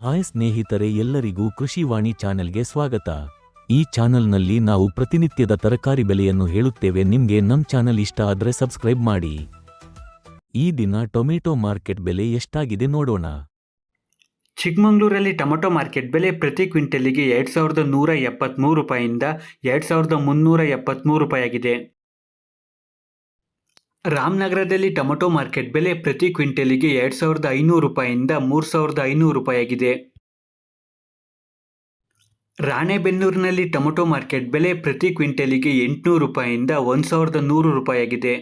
Hi ಸ್ನೇಹಿತರೆ ಎಲ್ಲರಿಗೂ ಕೃಷಿವಾಣಿ ಚಾನೆಲ್ಗೆ ಸ್ವಾಗತ. ಈ ಚಾನೆಲ್ನಲ್ಲಿ ನಾವು ಪ್ರತಿನಿತ್ಯದ ತರಕಾರಿ ಬೆಲೆಯನ್ನು ಹೇಳುತ್ತೇವೆ. ನಿಮಗೆ ನಮ್ಮ ಚಾನೆಲ್ ಇಷ್ಟ ಆದರೆ ಸಬ್ಸ್ಕ್ರೈಬ್ ಮಾಡಿ. ಈ ದಿನ ಟೊಮೆಟೊ ಮಾರ್ಕೆಟ್ ಬೆಲೆ ಎಷ್ಟಾಗಿದೆ ನೋಡೋಣ. ಚಿಕ್ಕಮಗಳೂರಲ್ಲಿ ಟೊಮೆಟೊ ಮಾರ್ಕೆಟ್ ಬೆಲೆ ಪ್ರತಿ ಕ್ವಿಂಟಲಿಗೆ ಎರಡು ಸಾವಿರದ ನೂರ ಎಪ್ಪತ್ತ್ಮೂರು ರೂಪಾಯಿಯಿಂದ ಎರಡು ಸಾವಿರದ ಮುನ್ನೂರ ಎಪ್ಪತ್ತ್ಮೂರು ರೂಪಾಯಿ ಆಗಿದೆ ರಾಮನಗರದಲ್ಲಿ ಟೊಮೆಟೊ ಮಾರ್ಕೆಟ್ ಬೆಲೆ ಪ್ರತಿ ಕ್ವಿಂಟಲಿಗೆ ಎರಡು ಸಾವಿರದ ಐನೂರು ರೂಪಾಯಿಯಿಂದ ಮೂರು ಸಾವಿರದ ಐನೂರು ರೂಪಾಯಿ ಆಗಿದೆ ರಾಣೆಬೆನ್ನೂರಿನಲ್ಲಿ ಟೊಮೆಟೊ ಮಾರ್ಕೆಟ್ ಬೆಲೆ ಪ್ರತಿ ಕ್ವಿಂಟಲಿಗೆ ಎಂಟುನೂರು ರೂಪಾಯಿಯಿಂದ ಒಂದು ಸಾವಿರದ ನೂರು ರೂಪಾಯಿಯಾಗಿದೆ.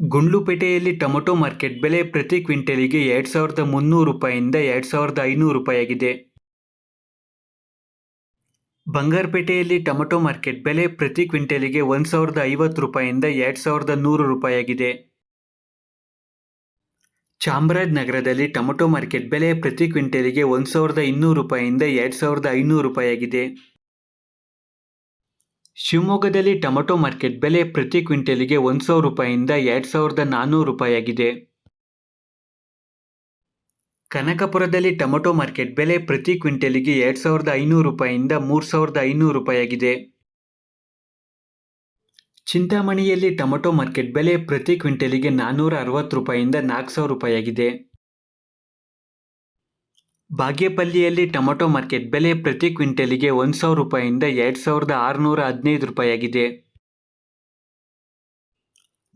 ಗುಂಡ್ಲುಪೇಟೆಯಲ್ಲಿ ಟೊಮೆಟೊ ಮಾರ್ಕೆಟ್ ಬೆಲೆ ಪ್ರತಿ ಕ್ವಿಂಟಲಿಗೆ ಎರಡು ಸಾವಿರದ ಮುನ್ನೂರು ರೂಪಾಯಿಯಿಂದ ಎರಡು ಸಾವಿರದ ಐನೂರು ರೂಪಾಯಿ ಆಗಿದೆ ಬಂಗಾರಪೇಟೆಯಲ್ಲಿ ಟೊಮೆಟೊ ಮಾರ್ಕೆಟ್ ಬೆಲೆ ಪ್ರತಿ ಕ್ವಿಂಟಲಿಗೆ ಒಂದು ಸಾವಿರದ ಐವತ್ತು ರೂಪಾಯಿಂದ ಎರಡು ಸಾವಿರದ ನೂರು ರೂಪಾಯಿ ಆಗಿದೆ ಚಾಮರಾಜನಗರದಲ್ಲಿ ಟೊಮೆಟೊ ಮಾರ್ಕೆಟ್ ಬೆಲೆ ಪ್ರತಿ ಕ್ವಿಂಟಲಿಗೆ ಒಂದು ಸಾವಿರದ ಇನ್ನೂರು ರೂಪಾಯಿಂದ ಎರಡು ಸಾವಿರದ ಐನೂರು ರೂಪಾಯಿ ಆಗಿದೆ ಶಿವಮೊಗ್ಗದಲ್ಲಿ ಟೊಮೆಟೊ ಮಾರ್ಕೆಟ್ ಬೆಲೆ ಪ್ರತಿ ಕ್ವಿಂಟಲಿಗೆ ಒಂದು ಸಾವಿರ ರೂಪಾಯಿಂದ ಎರಡು ಸಾವಿರದ ನಾನ್ನೂರು ರೂಪಾಯಿ ಆಗಿದೆ ಕನಕಪುರದಲ್ಲಿ ಟೊಮೆಟೊ ಮಾರ್ಕೆಟ್ ಬೆಲೆ ಪ್ರತಿ ಕ್ವಿಂಟಲಿಗೆ ಎರಡು ಸಾವಿರದ ಐನೂರು ರೂಪಾಯಿಯಿಂದ ಮೂರು ಸಾವಿರದ ಐನೂರು ರೂಪಾಯಿಯಾಗಿದೆ. ಚಿಂತಾಮಣಿಯಲ್ಲಿ ಟೊಮೆಟೊ ಮಾರ್ಕೆಟ್ ಬೆಲೆ ಪ್ರತಿ ಕ್ವಿಂಟಲಿಗೆ ನಾನ್ನೂರ ಅರವತ್ತು ರೂಪಾಯಿಯಿಂದ ನಾಲ್ಕು ಸಾವಿರ ರೂಪಾಯಿಯಾಗಿದೆ. ಬಾಗೇಪಲ್ಲಿಯಲ್ಲಿ ಟೊಮೆಟೊ ಮಾರ್ಕೆಟ್ ಬೆಲೆ ಪ್ರತಿ ಕ್ವಿಂಟಲಿಗೆ ಒಂದು ಸಾವಿರ ರೂಪಾಯಿಯಿಂದ ಎರಡು ಸಾವಿರದ ಆರುನೂರ ಹದಿನೈದು ರೂಪಾಯಿ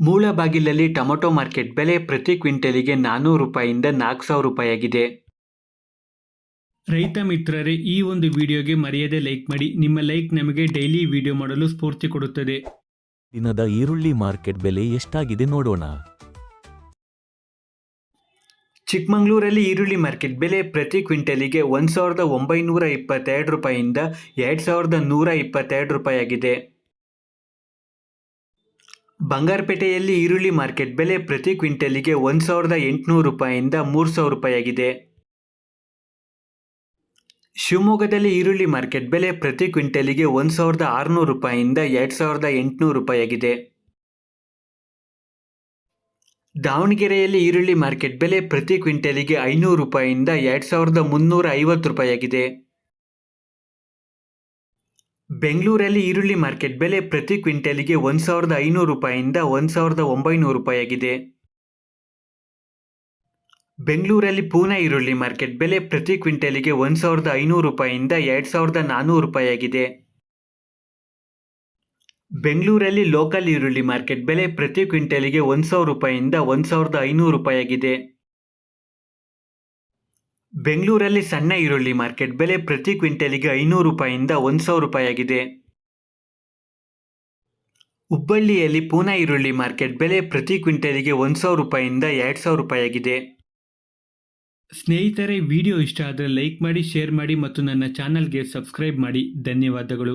ಮೂಳಬಾಗಿಲಲ್ಲಿ ಟೊಮೆಟೊ ಮಾರ್ಕೆಟ್ ಬೆಲೆ ಪ್ರತಿ ಕ್ವಿಂಟಲಿಗೆ ನಾನ್ನೂರು ರೂಪಾಯಿಯಿಂದ ನಾಲ್ಕು ಸಾವಿರ ರೂಪಾಯಿ ಆಗಿದೆ ರೈತ ಮಿತ್ರರೇ ಈ ಒಂದು ವಿಡಿಯೋಗೆ ಮರೆಯದೆ ಲೈಕ್ ಮಾಡಿ. ನಿಮ್ಮ ಲೈಕ್ ನಮಗೆ ಡೈಲಿ ವಿಡಿಯೋ ಮಾಡಲು ಸ್ಫೂರ್ತಿ ಕೊಡುತ್ತದೆ. ದಿನದ ಈರುಳ್ಳಿ ಮಾರ್ಕೆಟ್ ಬೆಲೆ ಎಷ್ಟಾಗಿದೆ ನೋಡೋಣ. ಚಿಕ್ಕಮಗಳೂರಲ್ಲಿ ಈರುಳ್ಳಿ ಮಾರ್ಕೆಟ್ ಬೆಲೆ ಪ್ರತಿ ಕ್ವಿಂಟಲಿಗೆ ಒಂದು ಸಾವಿರದ ಒಂಬೈನೂರ ಇಪ್ಪತ್ತೆರಡು ರೂಪಾಯಿಯಿಂದ ಎರಡು ಸಾವಿರದ ನೂರ ಇಪ್ಪತ್ತೆರಡು ರೂಪಾಯಿ ಆಗಿದೆ ಬಂಗಾರಪೇಟೆಯಲ್ಲಿ ಈರುಳ್ಳಿ ಮಾರ್ಕೆಟ್ ಬೆಲೆ ಪ್ರತಿ ಕ್ವಿಂಟಲಿಗೆ ಒಂದು ಸಾವಿರದ ಎಂಟುನೂರು ರೂಪಾಯಿಯಿಂದ ಮೂರು ಸಾವಿರ ರೂಪಾಯಿಯಾಗಿದೆ. ಶಿವಮೊಗ್ಗದಲ್ಲಿ ಈರುಳ್ಳಿ ಮಾರ್ಕೆಟ್ ಬೆಲೆ ಪ್ರತಿ ಕ್ವಿಂಟಲಿಗೆ ಒಂದು ಸಾವಿರದ ಆರುನೂರು ರೂಪಾಯಿಯಿಂದ ಎರಡು ಸಾವಿರದ ಎಂಟುನೂರು ರೂಪಾಯಿಯಾಗಿದೆ. ದಾವಣಗೆರೆಯಲ್ಲಿ ಈರುಳ್ಳಿ ಮಾರ್ಕೆಟ್ ಬೆಲೆ ಪ್ರತಿ ಕ್ವಿಂಟಲಿಗೆ ಐನೂರು ರೂಪಾಯಿಯಿಂದ ಎರಡು ಸಾವಿರದ ಮುನ್ನೂರ ಐವತ್ತು ರೂಪಾಯಿ ಆಗಿದೆ ಬೆಂಗಳೂರಲ್ಲಿ ಈರುಳ್ಳಿ ಮಾರ್ಕೆಟ್ ಬೆಲೆ ಪ್ರತಿ ಕ್ವಿಂಟಲಿಗೆ ಒಂದು ಸಾವಿರದ ಐನೂರು ರೂಪಾಯಿಯಿಂದ ಒಂದು ಸಾವಿರದ ಒಂಬೈನೂರು ರೂಪಾಯಿಯಾಗಿದೆ. ಬೆಂಗಳೂರಲ್ಲಿ ಪೂನಾ ಈರುಳ್ಳಿ ಮಾರ್ಕೆಟ್ ಬೆಲೆ ಪ್ರತಿ ಕ್ವಿಂಟಲಿಗೆ ಒಂದು ಸಾವಿರದ ಐನೂರು ರೂಪಾಯಿಯಿಂದ ಎರಡು ಸಾವಿರದ ನಾನ್ನೂರು ರೂಪಾಯಿಯಾಗಿದೆ. ಬೆಂಗಳೂರಲ್ಲಿ ಲೋಕಲ್ ಈರುಳ್ಳಿ ಮಾರ್ಕೆಟ್ ಬೆಲೆ ಪ್ರತಿ ಕ್ವಿಂಟಲಿಗೆ ಒಂದು ಸಾವಿರ ರೂಪಾಯಿಯಿಂದ ಒಂದು ಸಾವಿರದ ಐನೂರು ರೂಪಾಯಿ ಆಗಿದೆ ಬೆಂಗಳೂರಲ್ಲಿ ಸಣ್ಣ ಈರುಳ್ಳಿ ಮಾರ್ಕೆಟ್ ಬೆಲೆ ಪ್ರತಿ ಕ್ವಿಂಟಲಿಗೆ ಐನೂರು ರೂಪಾಯಿಂದ ಒಂದು ಸಾವಿರ ರೂಪಾಯಿ ಆಗಿದೆ ಹುಬ್ಬಳ್ಳಿಯಲ್ಲಿ ಪೂನಾ ಈರುಳ್ಳಿ ಮಾರ್ಕೆಟ್ ಬೆಲೆ ಪ್ರತಿ ಕ್ವಿಂಟಲಿಗೆ ಒಂದು ಸಾವಿರ ರೂಪಾಯಿಯಿಂದ ಎರಡು ಸಾವಿರ ರೂಪಾಯಿ ಆಗಿದೆ ಸ್ನೇಹಿತರೆ, ವಿಡಿಯೋ ಇಷ್ಟ ಆದರೆ ಲೈಕ್ ಮಾಡಿ, ಶೇರ್ ಮಾಡಿ ಮತ್ತು ನನ್ನ ಚಾನಲ್ಗೆ ಸಬ್ಸ್ಕ್ರೈಬ್ ಮಾಡಿ. ಧನ್ಯವಾದಗಳು.